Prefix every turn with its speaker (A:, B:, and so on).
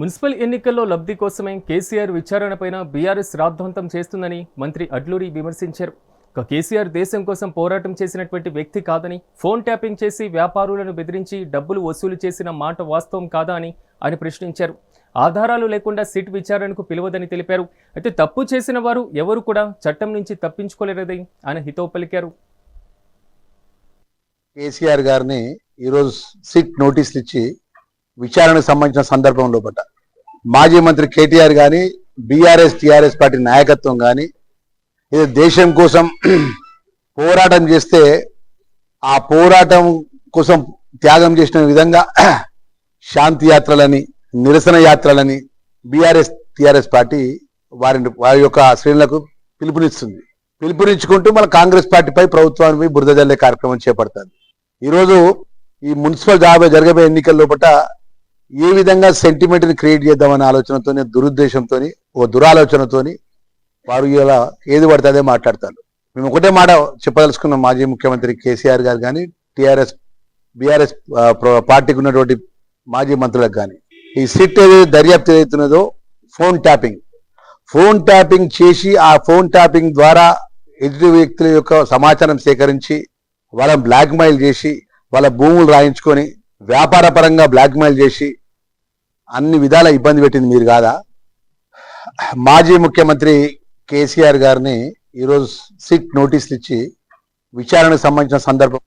A: Municipal ఎన్నికల్లో లబ్ధి కోసమే కేసీఆర్ విచారణపైన బీఆర్ఎస్ రాద్ధాంతం చేస్తుందని మంత్రి అడ్లూరి విమర్శించారు. ఇక కేసీఆర్ దేశం కోసం పోరాటం చేసినటువంటి వ్యక్తి కాదని ఫోన్ ట్యాపింగ్ చేసి వ్యాపారులను బెదిరించి డబ్బులు వసూలు చేసిన మాట వాస్తవం కాదా అని ఆయన ప్రశ్నించారు. ఆధారాలు లేకుండా సిట్ విచారణకు పిలవదని తెలిపారు. అయితే తప్పు చేసిన వారు ఎవరు కూడా చట్టం నుంచి తప్పించుకోలేరని ఆయన హితవు పలికారు.
B: కేసీఆర్ గారిని ఈరోజు సిట్ నోటీసులు ఇచ్చి విచారణకు సంబంధించిన సందర్భం లోపల. మాజీ మంత్రి కేటీఆర్ కానీ బీఆర్ఎస్ టీఆర్ఎస్ పార్టీ నాయకత్వం కానీ ఇది దేశం కోసం పోరాటం చేస్తే ఆ పోరాటం కోసం త్యాగం చేసిన విధంగా శాంతి యాత్రలని నిరసన యాత్రలని బీఆర్ఎస్ టీఆర్ఎస్ పార్టీ వారిని వారి యొక్క శ్రేణులకు పిలుపునిస్తుంది. పిలుపునిచ్చుకుంటూ మన కాంగ్రెస్ పార్టీపై ప్రభుత్వాన్ని బురద జల్లే కార్యక్రమం చేపడుతుంది. ఈరోజు ఈ మున్సిపల్ జాబే జరగబోయే ఎన్నికల లోపల ఏ విధంగా సెంటిమెంట్ని క్రియేట్ చేద్దామనే ఆలోచనతోనే దురుద్దేశంతోని ఓ దురాలోచనతోని వారు ఇలా ఏది పడితే అదే మాట్లాడతారు. మేము ఒకటే మాట చెప్పదలుచుకున్నాం మాజీ ముఖ్యమంత్రి కేసీఆర్ గారు కానీ టిఆర్ఎస్ బీఆర్ఎస్ పార్టీకి ఉన్నటువంటి మాజీ మంత్రులకు కానీ ఈ సిట్ ఏదైతే దర్యాప్తు ఏదైతున్నదో ఫోన్ ట్యాపింగ్ ఫోన్ ట్యాపింగ్ చేసి ఆ ఫోన్ ట్యాపింగ్ ద్వారా ఎదుటి వ్యక్తుల యొక్క సమాచారం సేకరించి వాళ్ళని బ్లాక్మెయిల్ చేసి వాళ్ళ భూములు రాయించుకొని వ్యాపార పరంగా బ్లాక్మెయిల్ చేసి అన్ని విధాల ఇబ్బంది పెట్టింది మీరు కాదా? మాజీ ముఖ్యమంత్రి కేసీఆర్ గారిని ఈరోజు సిట్ నోటీసులు ఇచ్చి విచారణకు సంబంధించిన సందర్భం